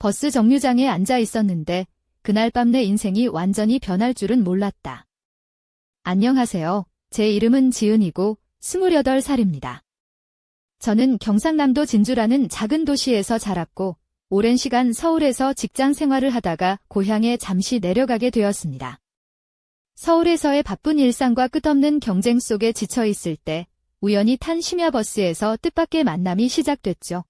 버스 정류장에 앉아 있었는데 그날 밤 내 인생이 완전히 변할 줄은 몰랐다. 안녕하세요. 제 이름은 지은이고 28살입니다. 저는 경상남도 진주라는 작은 도시에서 자랐고 오랜 시간 서울에서 직장 생활을 하다가 고향에 잠시 내려가게 되었습니다. 서울에서의 바쁜 일상과 끝없는 경쟁 속에 지쳐 있을 때 우연히 탄 심야버스에서 뜻밖의 만남이 시작됐죠.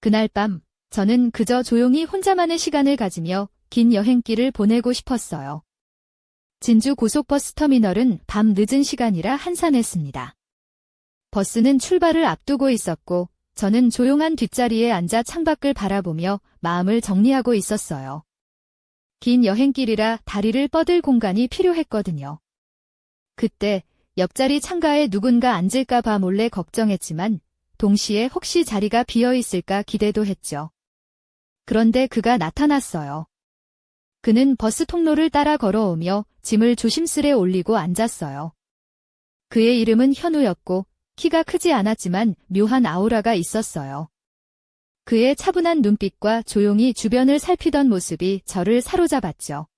그날 밤 저는 그저 조용히 혼자만의 시간을 가지며 긴 여행길을 보내고 싶었어요. 진주 고속버스 터미널은 밤 늦은 시간이라 한산했습니다. 버스는 출발을 앞두고 있었고 저는 조용한 뒷자리에 앉아 창밖을 바라보며 마음을 정리하고 있었어요. 긴 여행길이라 다리를 뻗을 공간이 필요했거든요. 그때 옆자리 창가에 누군가 앉을까 봐 몰래 걱정했지만 동시에 혹시 자리가 비어 있을까 기대도 했죠. 그런데 그가 나타났어요. 그는 버스 통로를 따라 걸어오며 짐을 조심스레 올리고 앉았어요. 그의 이름은 현우였고 키가 크지 않았지만 묘한 아우라가 있었어요. 그의 차분한 눈빛과 조용히 주변을 살피던 모습이 저를 사로잡았죠.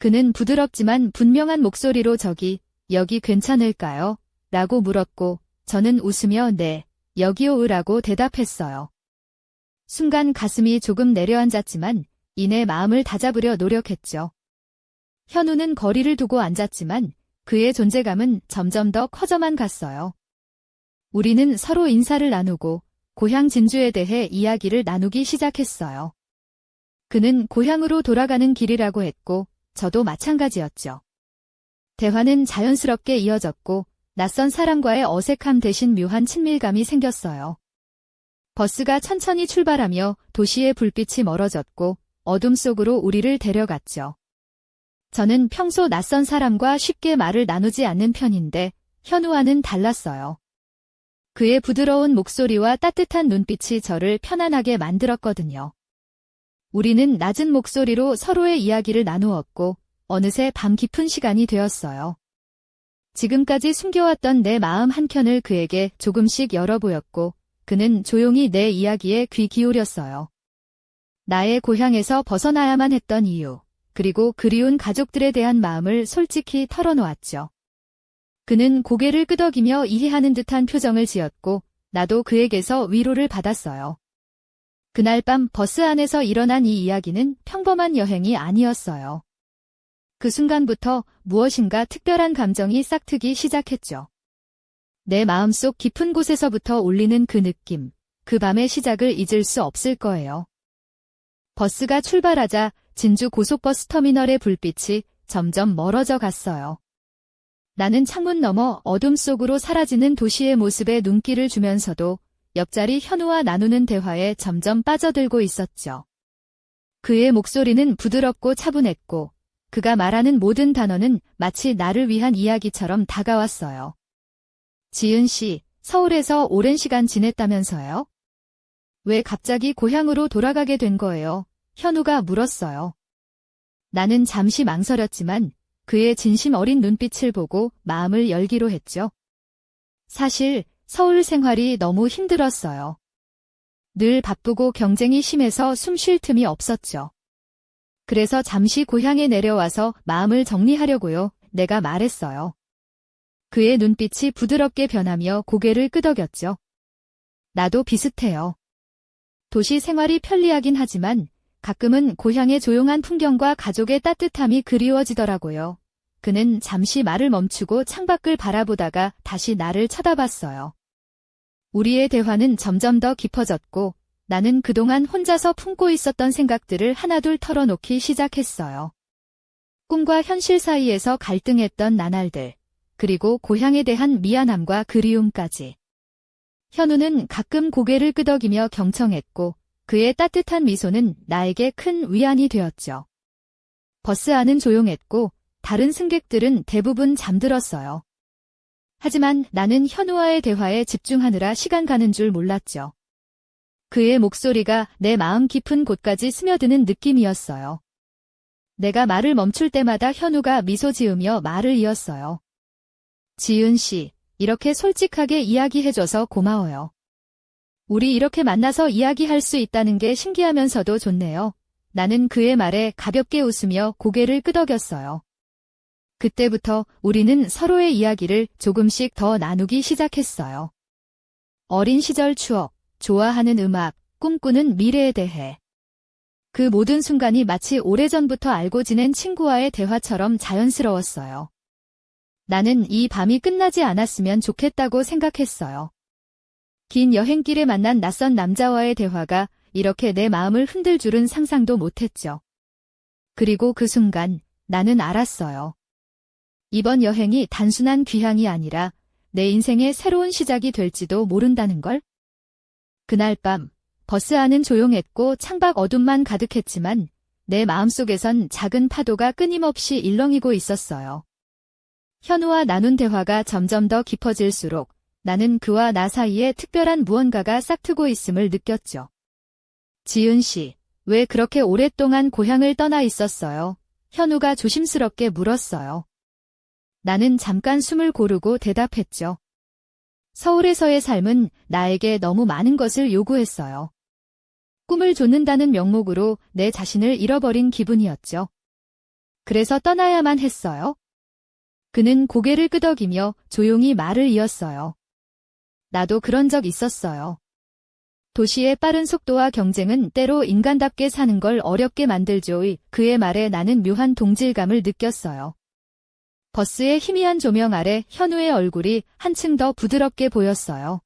그는 부드럽지만 분명한 목소리로 저기, 여기 괜찮을까요? 라고 물었고, 저는 웃으며 네, 여기오으라고 대답했어요. 순간 가슴이 조금 내려앉았지만, 이내 마음을 다잡으려 노력했죠. 현우는 거리를 두고 앉았지만, 그의 존재감은 점점 더 커져만 갔어요. 우리는 서로 인사를 나누고 고향 진주에 대해 이야기를 나누기 시작했어요. 그는 고향으로 돌아가는 길이라고 했고 저도 마찬가지였죠. 대화는 자연스럽게 이어졌고 낯선 사람과의 어색함 대신 묘한 친밀감이 생겼어요. 버스가 천천히 출발하며 도시의 불빛이 멀어졌고 어둠 속으로 우리를 데려갔죠. 저는 평소 낯선 사람과 쉽게 말을 나누지 않는 편인데 현우와는 달랐어요. 그의 부드러운 목소리와 따뜻한 눈빛이 저를 편안하게 만들었거든요. 우리는 낮은 목소리로 서로의 이야기를 나누었고 어느새 밤 깊은 시간이 되었어요. 지금까지 숨겨왔던 내 마음 한켠을 그에게 조금씩 열어보였고 그는 조용히 내 이야기에 귀 기울였어요. 나의 고향에서 벗어나야만 했던 이유, 그리고 그리운 가족들에 대한 마음을 솔직히 털어놓았죠. 그는 고개를 끄덕이며 이해하는 듯한 표정을 지었고 나도 그에게서 위로를 받았어요. 그날 밤 버스 안에서 일어난 이 이야기는 평범한 여행이 아니었어요. 그 순간부터 무엇인가 특별한 감정이 싹트기 시작했죠. 내 마음속 깊은 곳에서부터 울리는 그 느낌, 그 밤의 시작을 잊을 수 없을 거예요. 버스가 출발하자 진주 고속버스 터미널의 불빛이 점점 멀어져 갔어요. 나는 창문 너머 어둠 속으로 사라지는 도시의 모습에 눈길을 주면서도 옆자리 현우와 나누는 대화에 점점 빠져들고 있었죠. 그의 목소리는 부드럽고 차분했고 그가 말하는 모든 단어는 마치 나를 위한 이야기처럼 다가왔어요. 지은 씨, 서울에서 오랜 시간 지냈다면서요? 왜 갑자기 고향으로 돌아가게 된 거예요? 현우가 물었어요. 나는 잠시 망설였지만 그의 진심 어린 눈빛을 보고 마음을 열기로 했죠. 사실 서울 생활이 너무 힘들었어요. 늘 바쁘고 경쟁이 심해서 숨 쉴 틈이 없었죠. 그래서 잠시 고향에 내려와서 마음을 정리하려고요. 내가 말했어요. 그의 눈빛이 부드럽게 변하며 고개를 끄덕였죠. 나도 비슷해요. 도시 생활이 편리하긴 하지만 가끔은 고향의 조용한 풍경과 가족의 따뜻함이 그리워지더라고요. 그는 잠시 말을 멈추고 창밖을 바라보다가 다시 나를 쳐다봤어요. 우리의 대화는 점점 더 깊어졌고 나는 그동안 혼자서 품고 있었던 생각들을 하나둘 털어놓기 시작했어요. 꿈과 현실 사이에서 갈등했던 나날들, 그리고 고향에 대한 미안함과 그리움까지. 현우는 가끔 고개를 끄덕이며 경청했고 그의 따뜻한 미소는 나에게 큰 위안이 되었죠. 버스 안은 조용했고 다른 승객들은 대부분 잠들었어요. 하지만 나는 현우와의 대화에 집중하느라 시간 가는 줄 몰랐죠. 그의 목소리가 내 마음 깊은 곳까지 스며드는 느낌이었어요. 내가 말을 멈출 때마다 현우가 미소 지으며 말을 이었어요. 지은 씨, 이렇게 솔직하게 이야기해줘서 고마워요. 우리 이렇게 만나서 이야기할 수 있다는 게 신기하면서도 좋네요. 나는 그의 말에 가볍게 웃으며 고개를 끄덕였어요. 그때부터 우리는 서로의 이야기를 조금씩 더 나누기 시작했어요. 어린 시절 추억, 좋아하는 음악, 꿈꾸는 미래에 대해. 그 모든 순간이 마치 오래전부터 알고 지낸 친구와의 대화처럼 자연스러웠어요. 나는 이 밤이 끝나지 않았으면 좋겠다고 생각했어요. 긴 여행길에 만난 낯선 남자와의 대화가 이렇게 내 마음을 흔들 줄은 상상도 못했죠. 그리고 그 순간 나는 알았어요. 이번 여행이 단순한 귀향이 아니라 내 인생의 새로운 시작이 될지도 모른다는 걸? 그날 밤 버스 안은 조용했고 창밖 어둠만 가득했지만 내 마음속에선 작은 파도가 끊임없이 일렁이고 있었어요. 현우와 나눈 대화가 점점 더 깊어질수록 나는 그와 나 사이에 특별한 무언가가 싹트고 있음을 느꼈죠. 지은 씨, 왜 그렇게 오랫동안 고향을 떠나 있었어요? 현우가 조심스럽게 물었어요. 나는 잠깐 숨을 고르고 대답했죠. 서울에서의 삶은 나에게 너무 많은 것을 요구했어요. 꿈을 좇는다는 명목으로 내 자신을 잃어버린 기분이었죠. 그래서 떠나야만 했어요. 그는 고개를 끄덕이며 조용히 말을 이었어요. 나도 그런 적 있었어요. 도시의 빠른 속도와 경쟁은 때로 인간답게 사는 걸 어렵게 만들죠. 그의 말에 나는 묘한 동질감을 느꼈어요. 버스의 희미한 조명 아래 현우의 얼굴이 한층 더 부드럽게 보였어요.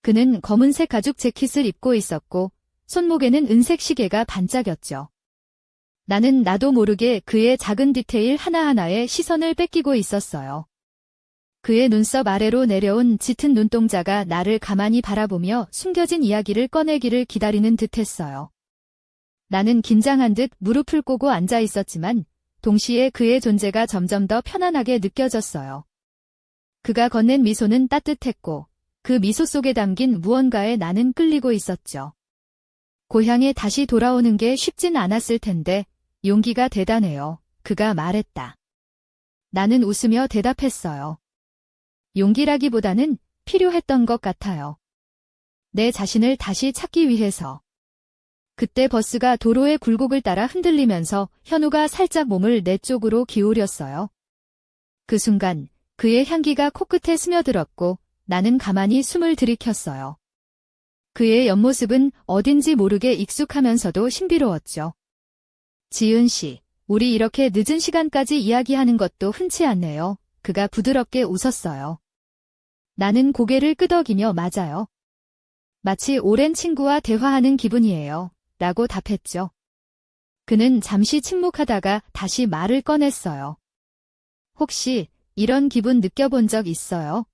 그는 검은색 가죽 재킷을 입고 있었고 손목에는 은색 시계가 반짝였죠. 나는 나도 모르게 그의 작은 디테일 하나하나에 시선을 뺏기고 있었어요. 그의 눈썹 아래로 내려온 짙은 눈동자가 나를 가만히 바라보며 숨겨진 이야기를 꺼내기를 기다리는 듯 했어요. 나는 긴장한 듯 무릎을 꿇고 앉아 있었지만 동시에 그의 존재가 점점 더 편안하게 느껴졌어요. 그가 건넨 미소는 따뜻했고 그 미소 속에 담긴 무언가에 나는 끌리고 있었죠. 고향에 다시 돌아오는 게 쉽진 않았을 텐데 용기가 대단해요. 그가 말했다. 나는 웃으며 대답했어요. 용기라기보다는 필요했던 것 같아요. 내 자신을 다시 찾기 위해서. 그때 버스가 도로의 굴곡을 따라 흔들리면서 현우가 살짝 몸을 내 쪽으로 기울였어요. 그 순간 그의 향기가 코끝에 스며들었고 나는 가만히 숨을 들이켰어요. 그의 옆모습은 어딘지 모르게 익숙하면서도 신비로웠죠. 지은 씨, 우리 이렇게 늦은 시간까지 이야기하는 것도 흔치 않네요. 그가 부드럽게 웃었어요. 나는 고개를 끄덕이며 맞아요. 마치 오랜 친구와 대화하는 기분이에요. 라고 답했죠. 그는 잠시 침묵하다가 다시 말을 꺼냈어요. 혹시 이런 기분 느껴본 적 있어요?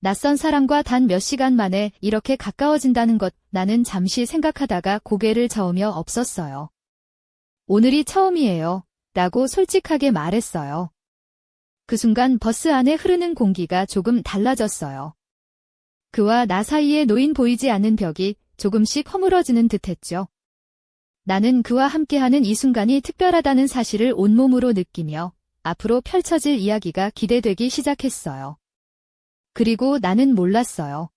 낯선 사람과 단 몇 시간 만에 이렇게 가까워진다는 것 나는 잠시 생각하다가 고개를 저으며 없었어요. 오늘이 처음이에요. 라고 솔직하게 말했어요. 그 순간 버스 안에 흐르는 공기가 조금 달라졌어요. 그와 나 사이에 놓인 보이지 않는 벽이 조금씩 허물어지는 듯했죠. 나는 그와 함께하는 이 순간이 특별하다는 사실을 온몸으로 느끼며 앞으로 펼쳐질 이야기가 기대되기 시작했어요. 그리고 나는 몰랐어요.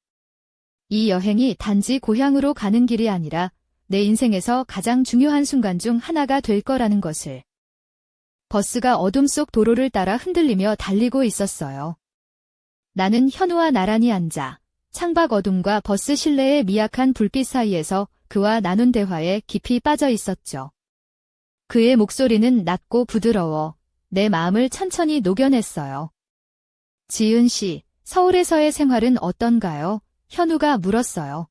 이 여행이 단지 고향으로 가는 길이 아니라 내 인생에서 가장 중요한 순간 중 하나가 될 거라는 것을. 버스가 어둠 속 도로를 따라 흔들리며 달리고 있었어요. 나는 현우와 나란히 앉아 창밖 어둠과 버스 실내의 미약한 불빛 사이에서 그와 나눈 대화에 깊이 빠져 있었죠. 그의 목소리는 낮고 부드러워 내 마음을 천천히 녹여냈어요. 지은 씨, 서울에서의 생활은 어떤가요? 현우가 물었어요.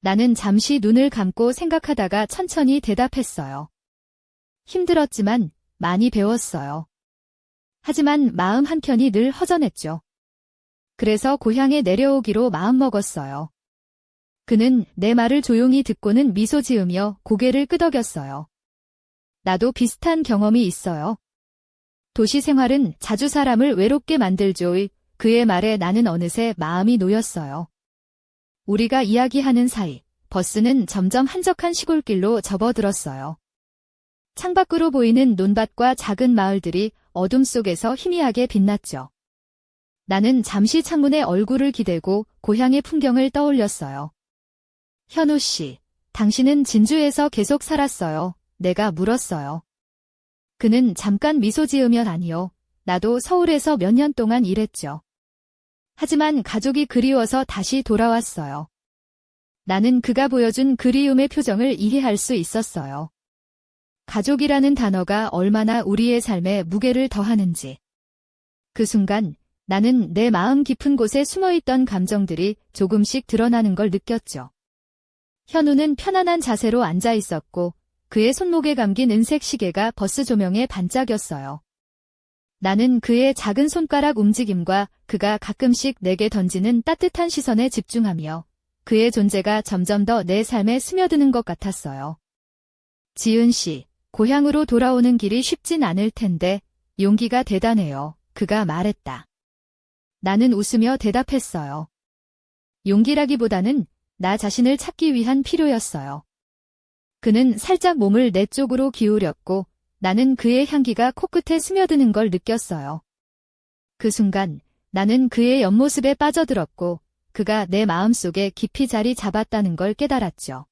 나는 잠시 눈을 감고 생각하다가 천천히 대답했어요. 힘들었지만 많이 배웠어요. 하지만 마음 한켠이 늘 허전했죠. 그래서 고향에 내려오기로 마음먹었어요. 그는 내 말을 조용히 듣고는 미소 지으며 고개를 끄덕였어요. 나도 비슷한 경험이 있어요. 도시 생활은 자주 사람을 외롭게 만들죠. 그의 말에 나는 어느새 마음이 놓였어요. 우리가 이야기하는 사이 버스는 점점 한적한 시골길로 접어들었어요. 창밖으로 보이는 논밭과 작은 마을들이 어둠 속에서 희미하게 빛났죠. 나는 잠시 창문에 얼굴을 기대고 고향의 풍경을 떠올렸어요. 현우 씨, 당신은 진주에서 계속 살았어요. 내가 물었어요. 그는 잠깐 미소 지으면 아니요. 나도 서울에서 몇 년 동안 일했죠. 하지만 가족이 그리워서 다시 돌아왔어요. 나는 그가 보여준 그리움의 표정을 이해할 수 있었어요. 가족이라는 단어가 얼마나 우리의 삶에 무게를 더하는지. 그 순간 나는 내 마음 깊은 곳에 숨어있던 감정들이 조금씩 드러나는 걸 느꼈죠. 현우는 편안한 자세로 앉아 있었고 그의 손목에 감긴 은색 시계가 버스 조명에 반짝였어요. 나는 그의 작은 손가락 움직임과 그가 가끔씩 내게 던지는 따뜻한 시선에 집중하며 그의 존재가 점점 더 내 삶에 스며드는 것 같았어요. 지은 씨, 고향으로 돌아오는 길이 쉽진 않을 텐데 용기가 대단해요. 그가 말했다. 나는 웃으며 대답했어요. 용기라기보다는 나 자신을 찾기 위한 필요였어요. 그는 살짝 몸을 내 쪽으로 기울였고 나는 그의 향기가 코끝에 스며드는 걸 느꼈어요. 그 순간 나는 그의 옆모습에 빠져들었고 그가 내 마음속에 깊이 자리 잡았다는 걸 깨달았죠.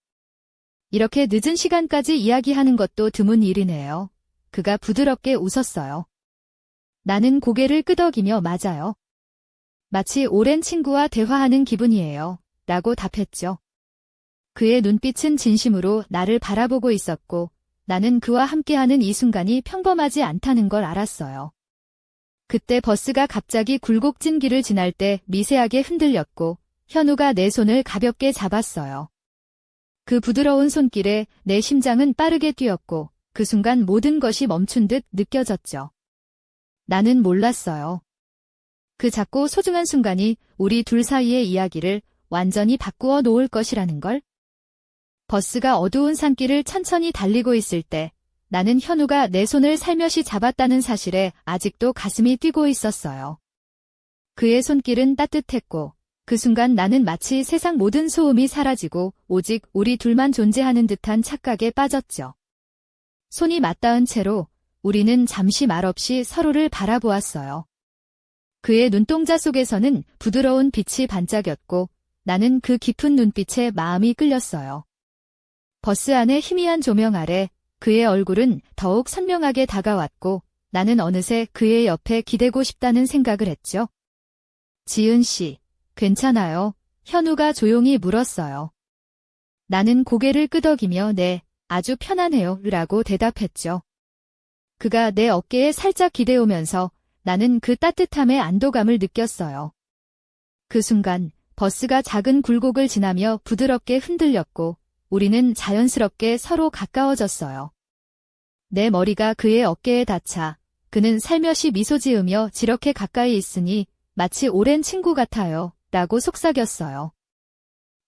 이렇게 늦은 시간까지 이야기하는 것도 드문 일이네요. 그가 부드럽게 웃었어요. 나는 고개를 끄덕이며 맞아요. 마치 오랜 친구와 대화하는 기분이에요. 라고 답했죠. 그의 눈빛은 진심으로 나를 바라보고 있었고 나는 그와 함께하는 이 순간이 평범하지 않다는 걸 알았어요. 그때 버스가 갑자기 굴곡진 길을 지날 때 미세하게 흔들렸고 현우가 내 손을 가볍게 잡았어요. 그 부드러운 손길에 내 심장은 빠르게 뛰었고 그 순간 모든 것이 멈춘 듯 느껴졌죠. 나는 몰랐어요. 그 작고 소중한 순간이 우리 둘 사이의 이야기를 완전히 바꾸어 놓을 것이라는 걸? 버스가 어두운 산길을 천천히 달리고 있을 때 나는 현우가 내 손을 살며시 잡았다는 사실에 아직도 가슴이 뛰고 있었어요. 그의 손길은 따뜻했고 그 순간 나는 마치 세상 모든 소음이 사라지고 오직 우리 둘만 존재하는 듯한 착각에 빠졌죠. 손이 맞닿은 채로 우리는 잠시 말없이 서로를 바라보았어요. 그의 눈동자 속에서는 부드러운 빛이 반짝였고 나는 그 깊은 눈빛에 마음이 끌렸어요. 버스 안의 희미한 조명 아래 그의 얼굴은 더욱 선명하게 다가왔고 나는 어느새 그의 옆에 기대고 싶다는 생각을 했죠. 지은 씨, 괜찮아요. 현우가 조용히 물었어요. 나는 고개를 끄덕이며 네, 아주 편안해요. 라고 대답했죠. 그가 내 어깨에 살짝 기대오면서 나는 그 따뜻함의 안도감을 느꼈어요. 그 순간 버스가 작은 굴곡을 지나며 부드럽게 흔들렸고 우리는 자연스럽게 서로 가까워졌어요. 내 머리가 그의 어깨에 닿자 그는 살며시 미소 지으며 지렇게 가까이 있으니 마치 오랜 친구 같아요. 라고 속삭였어요.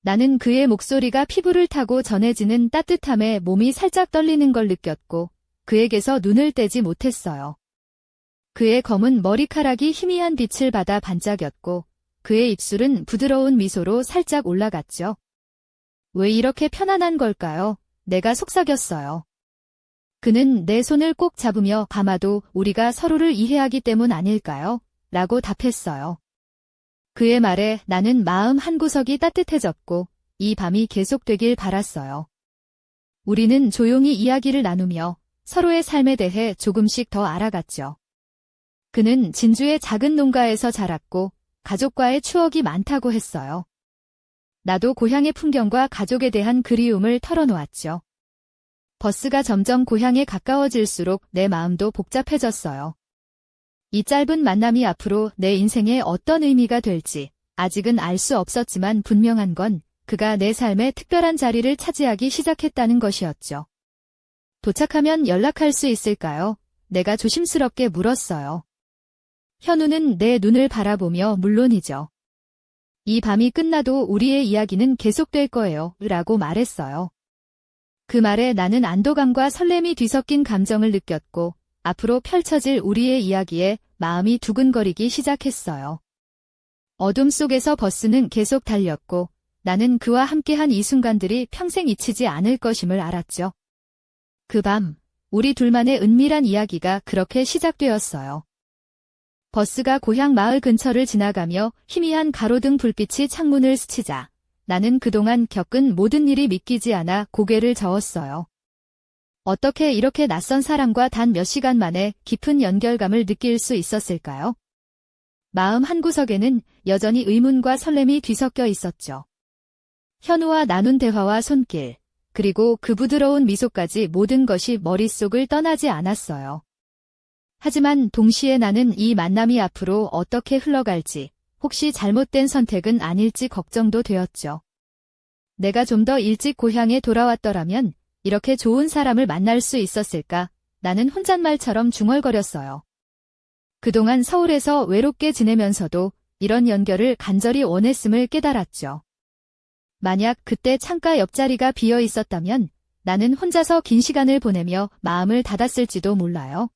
나는 그의 목소리가 피부를 타고 전해지는 따뜻함에 몸이 살짝 떨리는 걸 느꼈고 그에게서 눈을 떼지 못했어요. 그의 검은 머리카락이 희미한 빛을 받아 반짝였고 그의 입술은 부드러운 미소로 살짝 올라갔죠. 왜 이렇게 편안한 걸까요? 내가 속삭였어요. 그는 내 손을 꼭 잡으며 아마도 우리가 서로를 이해하기 때문 아닐까요? 라고 답했어요. 그의 말에 나는 마음 한구석이 따뜻해졌고 이 밤이 계속되길 바랐어요. 우리는 조용히 이야기를 나누며 서로의 삶에 대해 조금씩 더 알아갔죠. 그는 진주의 작은 농가에서 자랐고 가족과의 추억이 많다고 했어요. 나도 고향의 풍경과 가족에 대한 그리움을 털어놓았죠. 버스가 점점 고향에 가까워질수록 내 마음도 복잡해졌어요. 이 짧은 만남이 앞으로 내 인생에 어떤 의미가 될지 아직은 알 수 없었지만 분명한 건 그가 내 삶에 특별한 자리를 차지하기 시작했다는 것이었죠. 도착하면 연락할 수 있을까요? 내가 조심스럽게 물었어요. 현우는 내 눈을 바라보며 물론이죠. 이 밤이 끝나도 우리의 이야기는 계속될 거예요. 라고 말했어요. 그 말에 나는 안도감과 설렘이 뒤섞인 감정을 느꼈고 앞으로 펼쳐질 우리의 이야기에 마음이 두근거리기 시작했어요. 어둠 속에서 버스는 계속 달렸고 나는 그와 함께한 이 순간들이 평생 잊히지 않을 것임을 알았죠. 그 밤, 우리 둘만의 은밀한 이야기가 그렇게 시작되었어요. 버스가 고향 마을 근처를 지나가며 희미한 가로등 불빛이 창문을 스치자 나는 그동안 겪은 모든 일이 믿기지 않아 고개를 저었어요. 어떻게 이렇게 낯선 사람과 단 몇 시간 만에 깊은 연결감을 느낄 수 있었을까요? 마음 한구석에는 여전히 의문과 설렘이 뒤섞여 있었죠. 현우와 나눈 대화와 손길, 그리고 그 부드러운 미소까지 모든 것이 머릿속을 떠나지 않았어요. 하지만 동시에 나는 이 만남이 앞으로 어떻게 흘러갈지, 혹시 잘못된 선택은 아닐지 걱정도 되었죠. 내가 좀 더 일찍 고향에 돌아왔더라면 이렇게 좋은 사람을 만날 수 있었을까? 나는 혼잣말처럼 중얼거렸어요. 그동안 서울에서 외롭게 지내면서도 이런 연결을 간절히 원했음을 깨달았죠. 만약 그때 창가 옆자리가 비어 있었다면 나는 혼자서 긴 시간을 보내며 마음을 닫았을지도 몰라요.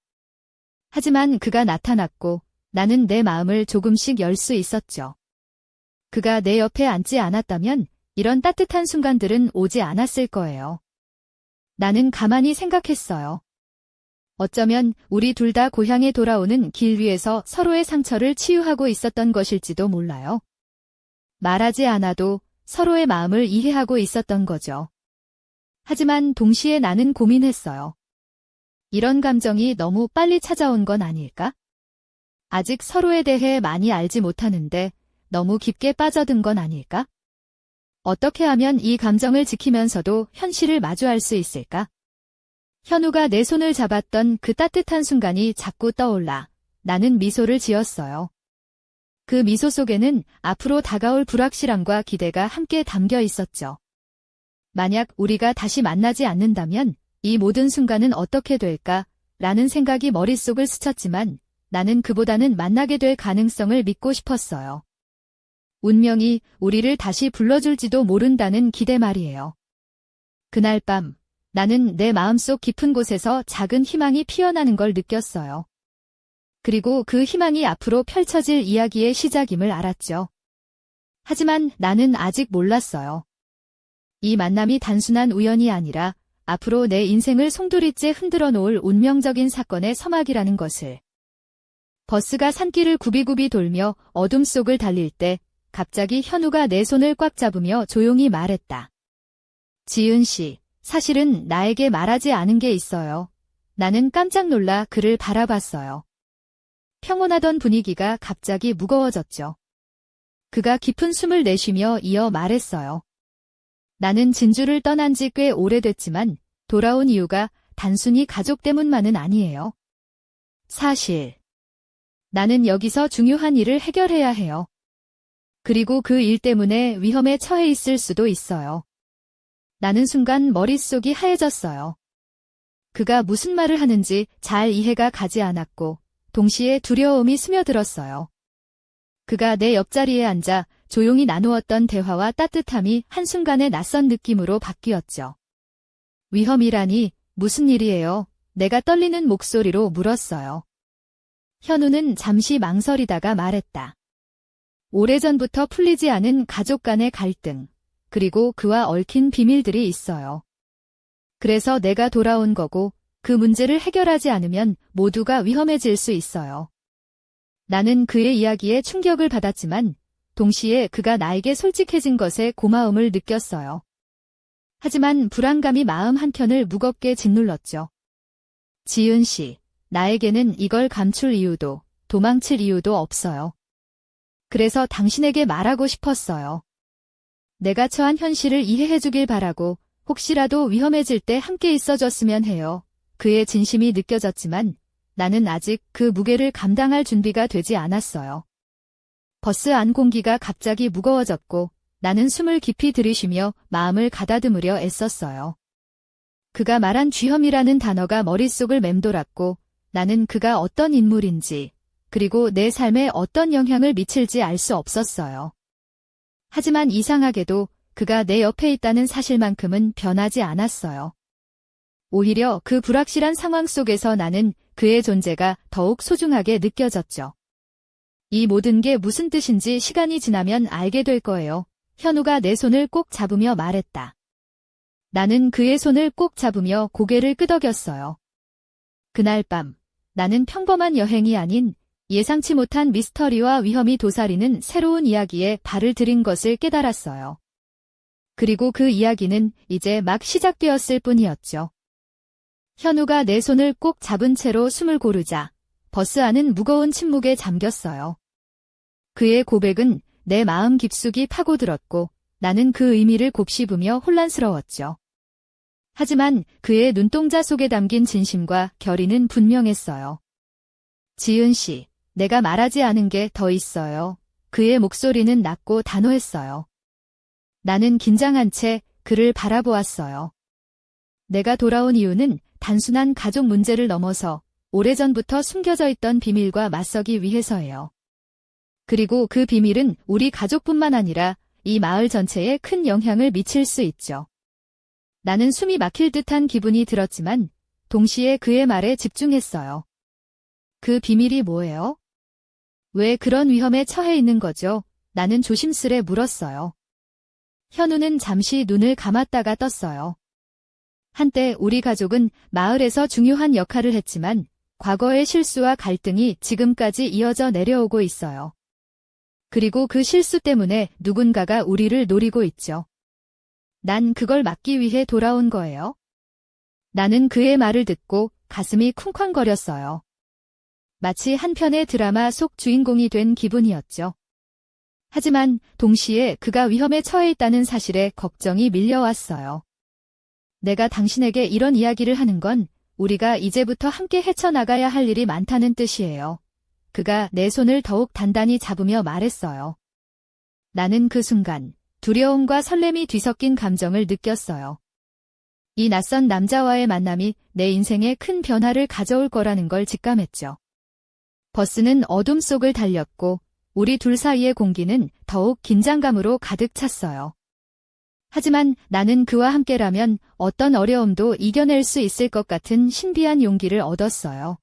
하지만 그가 나타났고 나는 내 마음을 조금씩 열 수 있었죠. 그가 내 옆에 앉지 않았다면 이런 따뜻한 순간들은 오지 않았을 거예요. 나는 가만히 생각했어요. 어쩌면 우리 둘 다 고향에 돌아오는 길 위에서 서로의 상처를 치유하고 있었던 것일지도 몰라요. 말하지 않아도 서로의 마음을 이해하고 있었던 거죠. 하지만 동시에 나는 고민했어요. 이런 감정이 너무 빨리 찾아온 건 아닐까? 아직 서로에 대해 많이 알지 못하는데 너무 깊게 빠져든 건 아닐까? 어떻게 하면 이 감정을 지키면서도 현실을 마주할 수 있을까? 현우가 내 손을 잡았던 그 따뜻한 순간이 자꾸 떠올라 나는 미소를 지었어요. 그 미소 속에는 앞으로 다가올 불확실함과 기대가 함께 담겨 있었죠. 만약 우리가 다시 만나지 않는다면 이 모든 순간은 어떻게 될까? 라는 생각이 머릿속을 스쳤지만 나는 그보다는 만나게 될 가능성을 믿고 싶었어요. 운명이 우리를 다시 불러줄지도 모른다는 기대 말이에요. 그날 밤 나는 내 마음속 깊은 곳에서 작은 희망이 피어나는 걸 느꼈어요. 그리고 그 희망이 앞으로 펼쳐질 이야기의 시작임을 알았죠. 하지만 나는 아직 몰랐어요. 이 만남이 단순한 우연이 아니라 앞으로 내 인생을 송두리째 흔들어 놓을 운명적인 사건의 서막이라는 것을. 버스가 산길을 굽이굽이 돌며 어둠 속을 달릴 때 갑자기 현우가 내 손을 꽉 잡으며 조용히 말했다. 지은 씨, 사실은 나에게 말하지 않은 게 있어요. 나는 깜짝 놀라 그를 바라봤어요. 평온하던 분위기가 갑자기 무거워졌죠. 그가 깊은 숨을 내쉬며 이어 말했어요. 나는 진주를 떠난 지 꽤 오래됐지만 돌아온 이유가 단순히 가족 때문만은 아니에요. 사실, 나는 여기서 중요한 일을 해결해야 해요. 그리고 그 일 때문에 위험에 처해 있을 수도 있어요. 나는 순간 머릿속이 하얘졌어요. 그가 무슨 말을 하는지 잘 이해가 가지 않았고, 동시에 두려움이 스며들었어요. 그가 내 옆자리에 앉아 조용히 나누었던 대화와 따뜻함이 한순간에 낯선 느낌으로 바뀌었죠. 위험이라니 무슨 일이에요? 내가 떨리는 목소리로 물었어요. 현우는 잠시 망설이다가 말했다. 오래전부터 풀리지 않은 가족 간의 갈등, 그리고 그와 얽힌 비밀들이 있어요. 그래서 내가 돌아온 거고 그 문제를 해결하지 않으면 모두가 위험해질 수 있어요. 나는 그의 이야기에 충격을 받았지만 동시에 그가 나에게 솔직해진 것에 고마움을 느꼈어요. 하지만 불안감이 마음 한켠을 무겁게 짓눌렀죠. 지은 씨, 나에게는 이걸 감출 이유도 도망칠 이유도 없어요. 그래서 당신에게 말하고 싶었어요. 내가 처한 현실을 이해해주길 바라고 혹시라도 위험해질 때 함께 있어줬으면 해요. 그의 진심이 느껴졌지만 나는 아직 그 무게를 감당할 준비가 되지 않았어요. 버스 안 공기가 갑자기 무거워졌고 나는 숨을 깊이 들이쉬며 마음을 가다듬으려 애썼어요. 그가 말한 쥐혐이라는 단어가 머릿속을 맴돌았고 나는 그가 어떤 인물인지 그리고 내 삶에 어떤 영향을 미칠지 알 수 없었어요. 하지만 이상하게도 그가 내 옆에 있다는 사실만큼은 변하지 않았어요. 오히려 그 불확실한 상황 속에서 나는 그의 존재가 더욱 소중하게 느껴졌죠. 이 모든 게 무슨 뜻인지 시간이 지나면 알게 될 거예요. 현우가 내 손을 꼭 잡으며 말했다. 나는 그의 손을 꼭 잡으며 고개를 끄덕였어요. 그날 밤, 나는 평범한 여행이 아닌 예상치 못한 미스터리와 위험이 도사리는 새로운 이야기에 발을 들인 것을 깨달았어요. 그리고 그 이야기는 이제 막 시작되었을 뿐이었죠. 현우가 내 손을 꼭 잡은 채로 숨을 고르자 버스 안은 무거운 침묵에 잠겼어요. 그의 고백은 내 마음 깊숙이 파고들었고 나는 그 의미를 곱씹으며 혼란스러웠죠. 하지만 그의 눈동자 속에 담긴 진심과 결의는 분명했어요. 지은 씨, 내가 말하지 않은 게 더 있어요. 그의 목소리는 낮고 단호했어요. 나는 긴장한 채 그를 바라보았어요. 내가 돌아온 이유는 단순한 가족 문제를 넘어서 오래전부터 숨겨져 있던 비밀과 맞서기 위해서예요. 그리고 그 비밀은 우리 가족뿐만 아니라 이 마을 전체에 큰 영향을 미칠 수 있죠. 나는 숨이 막힐 듯한 기분이 들었지만 동시에 그의 말에 집중했어요. 그 비밀이 뭐예요? 왜 그런 위험에 처해 있는 거죠? 나는 조심스레 물었어요. 현우는 잠시 눈을 감았다가 떴어요. 한때 우리 가족은 마을에서 중요한 역할을 했지만 과거의 실수와 갈등이 지금까지 이어져 내려오고 있어요. 그리고 그 실수 때문에 누군가가 우리를 노리고 있죠. 난 그걸 막기 위해 돌아온 거예요. 나는 그의 말을 듣고 가슴이 쿵쾅거렸어요. 마치 한 편의 드라마 속 주인공이 된 기분이었죠. 하지만 동시에 그가 위험에 처해 있다는 사실에 걱정이 밀려왔어요. 내가 당신에게 이런 이야기를 하는 건 우리가 이제부터 함께 헤쳐나가야 할 일이 많다는 뜻이에요. 그가 내 손을 더욱 단단히 잡으며 말했어요. 나는 그 순간 두려움과 설렘이 뒤섞인 감정을 느꼈어요. 이 낯선 남자와의 만남이 내 인생에 큰 변화를 가져올 거라는 걸 직감했죠. 버스는 어둠 속을 달렸고 우리 둘 사이의 공기는 더욱 긴장감으로 가득 찼어요. 하지만 나는 그와 함께라면 어떤 어려움도 이겨낼 수 있을 것 같은 신비한 용기를 얻었어요.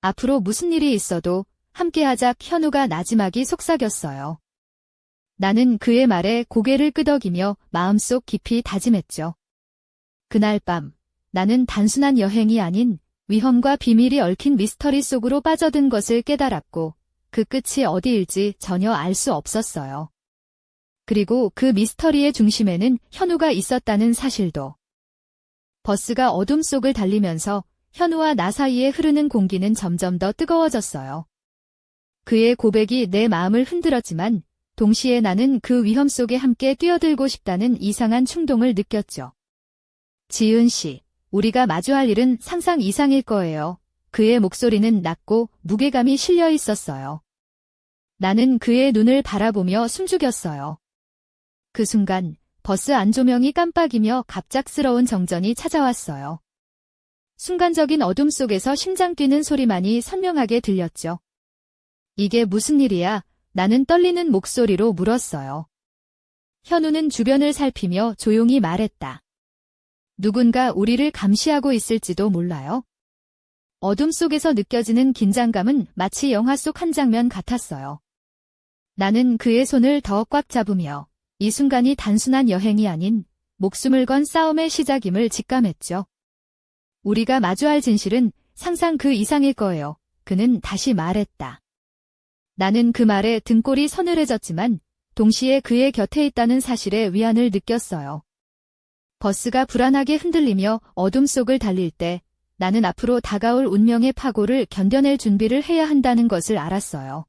앞으로 무슨 일이 있어도 함께하자 현우가 나지막이 속삭였어요. 나는 그의 말에 고개를 끄덕이며 마음속 깊이 다짐했죠. 그날 밤 나는 단순한 여행이 아닌 위험과 비밀이 얽힌 미스터리 속으로 빠져든 것을 깨달았고 그 끝이 어디일지 전혀 알 수 없었어요. 그리고 그 미스터리의 중심에는 현우가 있었다는 사실도. 버스가 어둠 속을 달리면서 현우와 나 사이에 흐르는 공기는 점점 더 뜨거워졌어요. 그의 고백이 내 마음을 흔들었지만 동시에 나는 그 위험 속에 함께 뛰어들고 싶다는 이상한 충동을 느꼈죠. 지은 씨, 우리가 마주할 일은 상상 이상일 거예요. 그의 목소리는 낮고 무게감이 실려 있었어요. 나는 그의 눈을 바라보며 숨죽였어요. 그 순간 버스 안조명이 깜빡이며 갑작스러운 정전이 찾아왔어요. 순간적인 어둠 속에서 심장 뛰는 소리만이 선명하게 들렸죠. 이게 무슨 일이야? 나는 떨리는 목소리로 물었어요. 현우는 주변을 살피며 조용히 말했다. 누군가 우리를 감시하고 있을지도 몰라요. 어둠 속에서 느껴지는 긴장감은 마치 영화 속 한 장면 같았어요. 나는 그의 손을 더 꽉 잡으며 이 순간이 단순한 여행이 아닌 목숨을 건 싸움의 시작임을 직감했죠. 우리가 마주할 진실은 상상 그 이상일 거예요. 그는 다시 말했다. 나는 그 말에 등골이 서늘해졌지만 동시에 그의 곁에 있다는 사실에 위안을 느꼈어요. 버스가 불안하게 흔들리며 어둠 속을 달릴 때 나는 앞으로 다가올 운명의 파고를 견뎌낼 준비를 해야 한다는 것을 알았어요.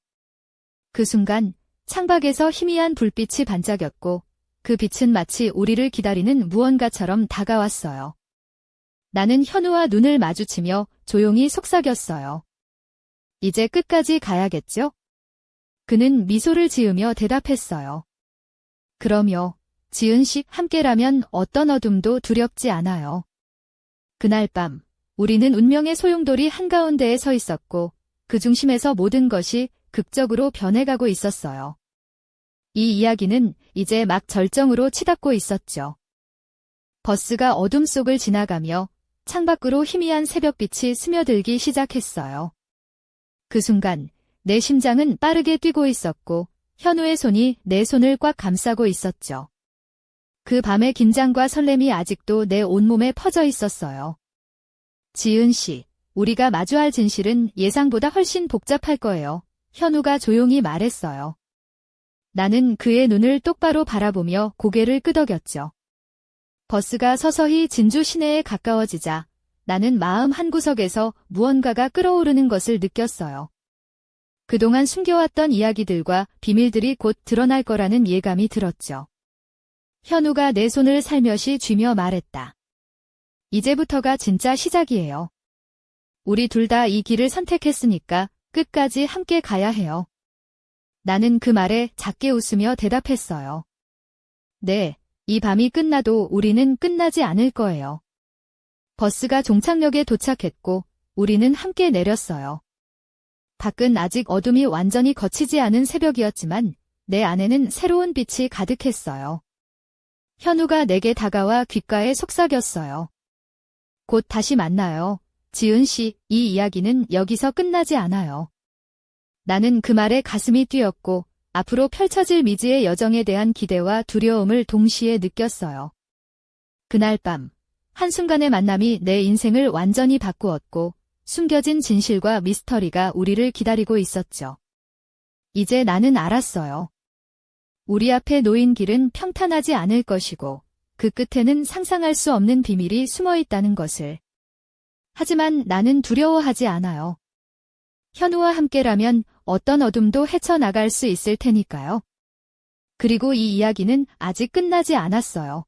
그 순간 창밖에서 희미한 불빛이 반짝였고 그 빛은 마치 우리를 기다리는 무언가처럼 다가왔어요. 나는 현우와 눈을 마주치며 조용히 속삭였어요. 이제 끝까지 가야겠죠? 그는 미소를 지으며 대답했어요. 그러며 지은 씨 함께라면 어떤 어둠도 두렵지 않아요. 그날 밤 우리는 운명의 소용돌이 한가운데에 서 있었고 그 중심에서 모든 것이 극적으로 변해가고 있었어요. 이 이야기는 이제 막 절정으로 치닫고 있었죠. 버스가 어둠 속을 지나가며 창밖으로 희미한 새벽빛이 스며들기 시작했어요. 그 순간 내 심장은 빠르게 뛰고 있었고 현우의 손이 내 손을 꽉 감싸고 있었죠. 그 밤의 긴장과 설렘이 아직도 내 온몸에 퍼져 있었어요. 지은 씨, 우리가 마주할 진실은 예상보다 훨씬 복잡할 거예요. 현우가 조용히 말했어요. 나는 그의 눈을 똑바로 바라보며 고개를 끄덕였죠. 버스가 서서히 진주 시내에 가까워지자 나는 마음 한구석에서 무언가가 끓어오르는 것을 느꼈어요. 그동안 숨겨왔던 이야기들과 비밀들이 곧 드러날 거라는 예감이 들었죠. 현우가 내 손을 살며시 쥐며 말했다. 이제부터가 진짜 시작이에요. 우리 둘 다 이 길을 선택했으니까 끝까지 함께 가야 해요. 나는 그 말에 작게 웃으며 대답했어요. 네, 이 밤이 끝나도 우리는 끝나지 않을 거예요. 버스가 종착역에 도착했고 우리는 함께 내렸어요. 밖은 아직 어둠이 완전히 거치지 않은 새벽이었지만 내 안에는 새로운 빛이 가득했어요. 현우가 내게 다가와 귓가에 속삭였어요. 곧 다시 만나요. 지은 씨, 이 이야기는 여기서 끝나지 않아요. 나는 그 말에 가슴이 뛰었고 앞으로 펼쳐질 미지의 여정에 대한 기대와 두려움을 동시에 느꼈어요. 그날 밤, 한순간의 만남이 내 인생을 완전히 바꾸었고 숨겨진 진실과 미스터리가 우리를 기다리고 있었죠. 이제 나는 알았어요. 우리 앞에 놓인 길은 평탄하지 않을 것이고 그 끝에는 상상할 수 없는 비밀이 숨어 있다는 것을. 하지만 나는 두려워하지 않아요. 현우와 함께라면 어떤 어둠도 헤쳐나갈 수 있을 테니까요. 그리고 이 이야기는 아직 끝나지 않았어요.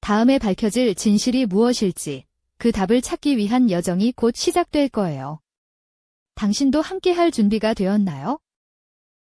다음에 밝혀질 진실이 무엇일지 그 답을 찾기 위한 여정이 곧 시작될 거예요. 당신도 함께 할 준비가 되었나요?